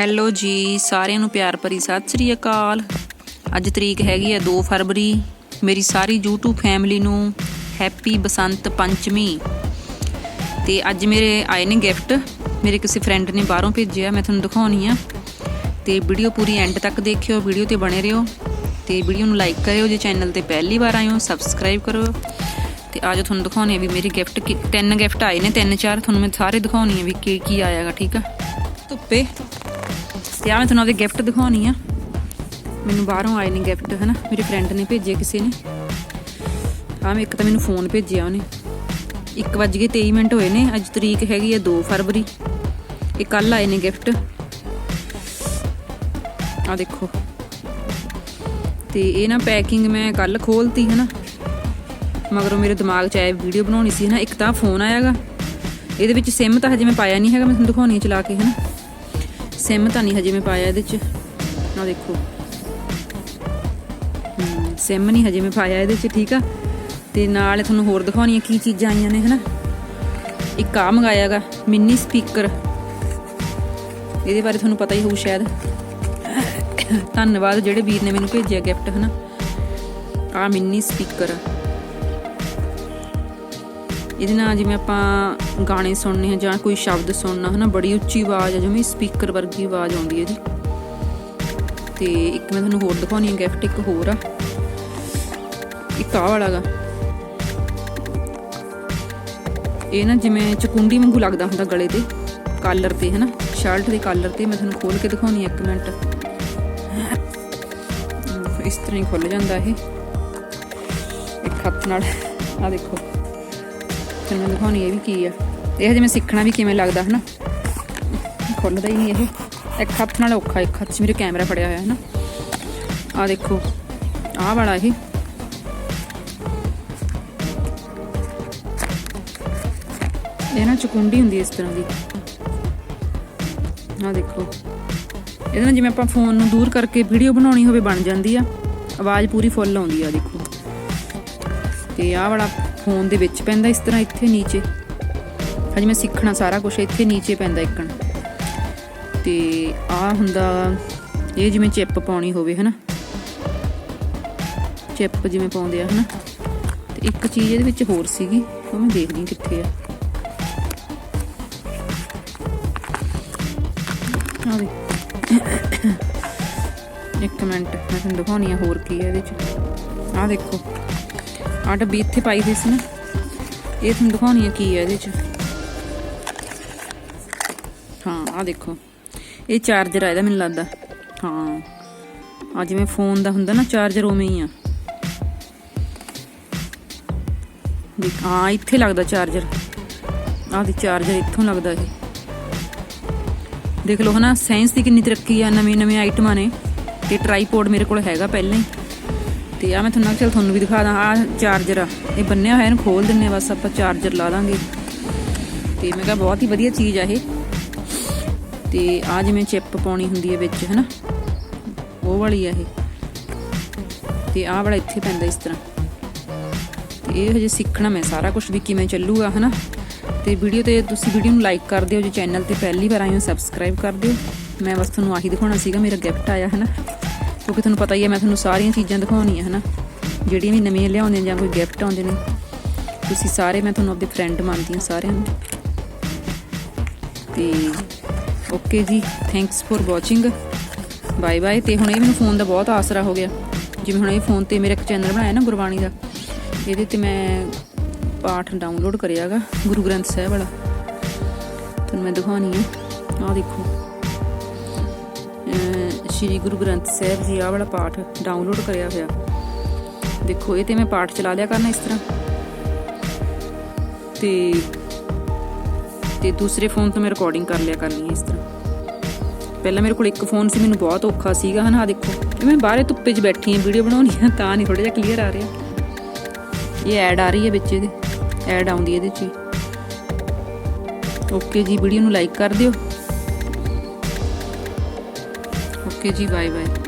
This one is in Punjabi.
ਹੈਲੋ ਜੀ, ਸਾਰਿਆਂ ਨੂੰ ਪਿਆਰ ਭਰੀ ਸਤਿ ਸ੍ਰੀ ਅਕਾਲ। ਅੱਜ ਤਰੀਕ ਹੈਗੀ ਹੈ 2 ਫਰਵਰੀ। ਮੇਰੀ ਸਾਰੀ YouTube ਫੈਮਿਲੀ ਨੂੰ ਹੈਪੀ ਬਸੰਤ ਪੰਚਮੀ। ਤੇ ਅੱਜ ਮੇਰੇ ਆਏ ਨੇ ਗਿਫਟ ਮੇਰੇ ਕਿਸੇ ਫਰੈਂਡ ਨੇ ਬਾਹਰੋਂ ਭੇਜਿਆ, ਮੈਂ ਤੁਹਾਨੂੰ ਦਿਖਾਉਣੀ ਆ। ਤੇ ਵੀਡੀਓ ਪੂਰੀ ਐਂਡ ਤੱਕ ਦੇਖਿਓ ਵੀਡੀਓ ਤੇ ਬਣੇ ਰਹੋ। ਤੇ ਵੀਡੀਓ ਨੂੰ ਲਾਈਕ ਕਰਿਓ, ਜੇ ਚੈਨਲ ਤੇ ਪਹਿਲੀ ਵਾਰ ਆਏ ਹੋ ਸਬਸਕ੍ਰਾਈਬ ਕਰੋ। ਤੇ ਅੱਜ ਤੁਹਾਨੂੰ ਦਿਖਾਉਣੀ ਆ ਵੀ ਮੇਰੇ ਗਿਫਟ ਤਿੰਨ ਗਿਫਟ ਆਏ ਨੇ, ਤਿੰਨ ਚਾਰ। ਤੁਹਾਨੂੰ ਮੈਂ ਸਾਰੇ ਦਿਖਾਉਣੀ ਆ ਵੀ ਕੀ ਕੀ ਆਇਆਗਾ, ਠੀਕ ਆ? ਧੁੱਪੇ। ਤੇ ਆ, ਮੈਂ ਤੁਹਾਨੂੰ ਉਹਦੇ ਗਿਫਟ ਦਿਖਾਉਣੀ ਆ। ਮੈਨੂੰ ਬਾਹਰੋਂ ਆਏ ਨੇ ਗਿਫਟ ਹਨਾ? ਮੇਰੇ ਫਰੈਂਡ ਨੇ ਭੇਜੇ ਕਿਸੇ ਨੇ। ਆ ਮੈਂ ਇੱਕ ਤਾਂ ਮੈਨੂੰ ਫੋਨ ਭੇਜਿਆ ਉਹਨੇ। 1:23 ਮਿੰਟ ਹੋਏ ਨੇ, ਅੱਜ ਤਰੀਕ ਹੈਗੀ ਹੈ 2 ਫਰਵਰੀ। ਇਹ ਕੱਲ ਆਏ ਨੇ ਗਿਫਟ ਆ ਦੇਖੋ। ਤੇ ਇਹ ਨਾ ਪੈਕਿੰਗ ਮੈਂ ਕੱਲ ਖੋਲਤੀ ਨਾ ਮਗਰੋਂ ਮੇਰੇ ਦਿਮਾਗ 'ਚ ਆਇਆ ਵੀਡੀਓ ਬਣਾਉਣੀ ਸੀ ਨਾ ਇੱਕ ਤਾਂ ਫੋਨ ਆਇਆਗਾ। ਇਹਦੇ ਵਿੱਚ ਸਿਮ ਤਾਂ ਹਜੇ ਮੈਂ ਪਾਇਆ ਨਹੀਂ ਹੈਗਾ, ਮੈਂ ਤੁਹਾਨੂੰ ਦਿਖਾਉਣੀ ਆ ਚਲਾ ਕੇ ਹੈ ਨਾ ਸਿਮ ਤਾਂ ਨਹੀਂ ਹਜੇ ਮੈਂ ਪਾਇਆ ਇਹਦੇ 'ਚ। ਆ ਦੇਖੋ। ਸਿਮ ਨਹੀਂ ਹਜੇ ਮੈਂ ਪਾਇਆ ਇਹਦੇ 'ਚ, ਠੀਕ ਆ? ਤੇ ਨਾਲ ਤੁਹਾਨੂੰ ਹੋਰ ਦਿਖਾਉਣੀ ਕੀ ਚੀਜ਼ਾਂ ਆਈਆਂ ਨੇ, ਹਨਾ? ਇੱਕ ਆ ਮੰਗਾਇਆਗਾ, ਮਿੰਨੀ ਸਪੀਕਰ। ਇਹਦੇ ਬਾਰੇ ਤੁਹਾਨੂੰ ਪਤਾ ਹੀ ਹੋਊ ਸ਼ਾਇਦ। ਧੰਨਵਾਦ ਜਿਹੜੇ ਵੀਰ ਨੇ ਮੈਨੂੰ ਭੇਜਿਆ ਗਿਫਟ, ਹਨਾ? ਆ ਮਿੰਨੀ ਸਪੀਕਰ। ਇਹਦੇ ਨਾਲ ਜਿਵੇਂ ਆਪਾਂ ਗਾਣੇ ਸੁਣਨੇ ਆ ਜਾਂ ਕੋਈ ਸ਼ਬਦ ਸੁਣਨਾ, ਹਨਾ, ਬੜੀ ਉੱਚੀ ਆਵਾਜ਼ ਆ, ਜਿਵੇਂ ਸਪੀਕਰ ਵਰਗੀ ਆਵਾਜ਼ ਆਉਂਦੀ ਹੈ ਇਹਦੀ। ਤੇ ਇੱਕ ਮੈਂ ਤੁਹਾਨੂੰ ਹੋਰ ਦਿਖਾਉਣੀ ਹੈ ਗਿਫਟ ਇੱਕ ਹੋਰ ਆ। ਇੱਕ ਆ ਵਾਲਾ ਗਾ। ਇਹ ਨਾ ਜਿਵੇਂ ਚਕੁੰਡੀ ਵਾਂਗੂ ਲੱਗਦਾ ਹੁੰਦਾ ਗਲੇ ਤੇ ਕਾਲਰ ਤੇ, ਹਨਾ ਸ਼ਰਟ ਦੇ ਕਾਲਰ ਤੇ, ਮੈਂ ਤੁਹਾਨੂੰ ਖੋਲ ਕੇ ਦਿਖਾਉਣੀ ਇੱਕ ਮਿੰਟ। ਇਸ ਤਰ੍ਹਾਂ ਹੀ ਖੁੱਲ ਜਾਂਦਾ ਇਹ। ਇੱਕ ਹੱਥ ਨਾਲ ਆ ਦੇਖੋ। ਫਿਰ ਦਿਖਾਉਣੀ ਇਹ ਵੀ ਕੀ ਆ। ਇਹ ਹਜੇ ਸਿੱਖਣਾ ਵੀ ਕਿਵੇਂ ਲੱਗਦਾ, ਹਨਾ? ਖੁੱਲਦਾ ਹੀ ਨਹੀਂ ਇਹ। ਇੱਕ ਹੱਥ ਨਾਲ ਔਖਾ, ਇੱਕ ਹੱਥ 'ਚ ਮੇਰੇ ਕੈਮਰਾ ਫੜਿਆ ਹੋਇਆ ਹੈ ਨਾ ਆ ਦੇਖੋ, ਆਹ ਵਾਲਾ ਇਹ। ਇਹ ਨਾ ਚੁਕੁੰਡੀ ਹੁੰਦੀ ਇਸ ਤਰ੍ਹਾਂ ਦੀ। ਆ ਦੇਖੋ। ਇਹਦੇ ਨਾਲ ਜਿਵੇਂ ਆਪਾਂ ਫੋਨ ਨੂੰ ਦੂਰ ਕਰਕੇ ਵੀਡੀਓ ਬਣਾਉਣੀ ਹੋਵੇ ਬਣ ਜਾਂਦੀ ਆ। ਆਵਾਜ਼ ਪੂਰੀ ਫੁੱਲ ਆਉਂਦੀ ਆ, ਦੇਖੋ। ਤੇ ਆਹ ਵਾਲਾ ਫੋਨ ਦੇ ਵਿੱਚ ਪੈਂਦਾ, ਇਸ ਤਰ੍ਹਾਂ ਇੱਥੇ ਨੀਚੇ। ਹਜੇ ਮੈਂ ਸਿੱਖਣਾ ਸਾਰਾ ਕੁਝ ਇੱਥੇ ਨੀਚੇ ਪੈਂਦਾ ਇੱਕਣ ਤੇ ਆ ਹੁੰਦਾ, ਇਹ ਜਿਵੇਂ ਚਿੱਪ ਪਾਉਣੀ ਹੋਵੇ, ਹਨਾ? ਚਿੱਪ ਜਿਵੇਂ ਪਾਉਂਦੇ ਆ, ਹਨਾ? ਤੇ ਇੱਕ ਚੀਜ਼ ਇਹਦੇ ਵਿੱਚ ਹੋਰ ਸੀਗੀ, ਉਹ ਮੈਂ ਦੇਖਦੀ ਕਿੱਥੇ ਆ। ਆ ਇੱਕ ਮਿੰਟ, ਮੈਂ ਤੁਹਾਨੂੰ ਦਿਖਾਉਣੀ ਆ ਹੋਰ ਕੀ ਹੈ ਇਹਦੇ ਚ ਆ ਦੇਖੋ। ਆ ਡੱਬੀ ਇੱਥੇ ਪਾਈ ਹੋਈ ਸੀ ਨਾ। ਇਹ ਤੁਹਾਨੂੰ ਦਿਖਾਉਣੀ ਹੈ ਕੀ ਹੈ ਇਹਦੇ ਚ। ਹਾਂ ਆ ਦੇਖੋ। ਇਹ ਚਾਰਜਰ ਆ, ਇਹਦਾ ਮੈਨੂੰ ਲੱਗਦਾ। ਹਾਂ। ਆ ਜਿਵੇਂ ਫੋਨ ਦਾ ਹੁੰਦਾ ਨਾ ਚਾਰਜਰ ਉਵੇਂ ਹੀ ਆ। ਹਾਂ, ਇੱਥੇ ਲੱਗਦਾ ਚਾਰਜਰ ਆਹ ਦੀ ਚਾਰਜਰ ਇੱਥੋਂ ਲੱਗਦਾ ਇਹ। ਦੇਖ ਲਓ ਹਨਾ ਸਾਇੰਸ ਦੀ ਕਿੰਨੀ ਤਰੱਕੀ ਆ ਨਵੀਂ ਨਵੀਂ ਆਈਟਮਾਂ ਨੇ ਤੇ ਟ੍ਰਾਈਪੋਡ ਮੇਰੇ ਕੋਲ ਹੈਗਾ ਪਹਿਲਾਂ ਹੀ। ਤੇ ਆ ਮੈਂ ਤੁਹਾਨੂੰ ਚਲ ਤੁਹਾਨੂੰ ਵੀ ਦਿਖਾ ਦਾਂ ਆ ਚਾਰਜਰ ਆ। ਇਹ ਬੰਨਿਆ ਹੋਇਆ, ਇਹਨੂੰ ਖੋਲ ਦਿੰਨੇ ਆ ਬਸ, ਆਪਾਂ ਚਾਰਜਰ ਲਾ ਦਾਂਗੇ। ਤੇ ਮੈਂ ਕਿਹਾ ਬਹੁਤ ਹੀ ਵਧੀਆ ਚੀਜ਼ ਆ ਇਹ। ਤੇ ਆ ਜਿਵੇਂ ਚਿੱਪ ਪਾਉਣੀ ਹੁੰਦੀ ਹੈ ਵਿੱਚ, ਹਨਾ? ਉਹ ਵਾਲੀ ਆ ਇਹ। ਤੇ ਆਹ ਵਾਲਾ ਇੱਥੇ ਪੈਂਦਾ ਇਸ ਤਰ੍ਹਾਂ। ਤੇ ਇਹ ਹਜੇ ਸਿੱਖਣਾ ਮੈਂ ਸਾਰਾ ਕੁਝ ਵੀ ਕਿਵੇਂ ਚੱਲੂਗਾ, ਹਨਾ? ਤੇ ਵੀਡੀਓ ਤੇ ਤੁਸੀਂ ਵੀਡੀਓ ਨੂੰ ਲਾਈਕ ਕਰ ਦਿਓ, ਜੇ ਚੈਨਲ ਤੇ ਪਹਿਲੀ ਵਾਰ ਆਏ ਹੋ ਸਬਸਕ੍ਰਾਈਬ ਕਰ ਦਿਓ। ਮੈਂ ਬਸ ਤੁਹਾਨੂੰ ਆਹੀ ਦਿਖਾਉਣਾ ਸੀਗਾ, ਮੇਰਾ ਗਿਫਟ ਆਇਆ ਹੈ ਨਾ ਕਿਉਂਕਿ ਤੁਹਾਨੂੰ ਪਤਾ ਹੀ ਹੈ, ਮੈਂ ਤੁਹਾਨੂੰ ਸਾਰੀਆਂ ਚੀਜ਼ਾਂ ਦਿਖਾਉਣੀਆਂ, ਹਨਾ? ਜਿਹੜੀਆਂ ਵੀ ਨਵੀਆਂ ਲਿਆਉਂਦੇ ਜਾਂ ਕੋਈ ਗਿਫਟ ਆਉਂਦੇ ਨੇ। ਤੁਸੀਂ ਸਾਰੇ ਮੈਂ ਤੁਹਾਨੂੰ ਆਪਣੇ ਫਰੈਂਡ ਮੰਨਦੀ ਹਾਂ ਸਾਰਿਆਂ ਨੂੰ। ਤੇ ਓਕੇ ਜੀ thanks for watching bye bye ਤੇ ਹੁਣ ਇਹ ਮੈਨੂੰ ਫੋਨ ਦਾ ਬਹੁਤ ਆਸਰਾ ਹੋ ਗਿਆ। ਜਿਵੇਂ ਹੁਣ ਇਹ ਫੋਨ ਤੇ ਮੇਰਾ ਇੱਕ ਚੈਨਲ ਬਣਾਇਆ ਨਾ ਗੁਰਬਾਣੀ ਦਾ, ਇਹਦੇ ਤੇ ਮੈਂ ਪਾਠ ਡਾਊਨਲੋਡ ਕਰਿਆਗਾ, ਗੁਰੂ ਗ੍ਰੰਥ ਸਾਹਿਬ ਵਾਲਾ। ਤੁਹਾਨੂੰ ਮੈਂ ਦਿਖਾਉਣੀ ਆ। ਆਹ ਦੇਖੋ। ਸ਼੍ਰੀ ਗੁਰੂ ਗ੍ਰੰਥ ਸਾਹਿਬ ਜੀ ਆਹ ਵਾਲਾ ਪਾਠ ਡਾਊਨਲੋਡ ਕਰਿਆ ਹੋਇਆ। ਦੇਖੋ, ਇਹ ਤੇ ਮੈਂ ਪਾਠ ਚਲਾ ਲਿਆ ਕਰਨਾ ਇਸ ਤਰ੍ਹਾਂ। ਤੇ ਤੇ ਦੂਸਰੇ ਫੋਨ ਤੋਂ ਮੈਂ ਰਿਕਾਰਡਿੰਗ ਕਰ ਲਿਆ ਕਰਨੀ ਹੈ ਇਸ ਤਰ੍ਹਾਂ। ਪਹਿਲਾਂ ਮੇਰੇ ਕੋਲ ਇੱਕ ਫੋਨ ਸੀ, ਮੈਨੂੰ ਬਹੁਤ ਔਖਾ ਸੀਗਾ। ਹਨਾ ਆਹ ਦੇਖੋ ਮੈਂ ਬਾਹਰੇ ਧੁੱਪੇ 'ਚ ਬੈਠੀ ਹਾਂ ਵੀਡੀਓ ਬਣਾਉਣੀ ਆ, ਤਾਂ ਨਹੀਂ ਥੋੜਾ ਜਿਹਾ ਕਲੀਅਰ ਆ ਰਿਹਾ। ਇਹ ਐਡ ਆ ਰਹੀ ਹੈ ਵਿੱਚ ਇਹਦੇ ਐਡ ਆਉਂਦੀ ਇਹਦੇ 'ਚ ਓਕੇ ਜੀ ਵੀਡੀਓ ਨੂੰ ਲਾਈਕ ਕਰ ਦਿਓ। ਓਕੇ ਜੀ ਬਾਏ ਬਾਏ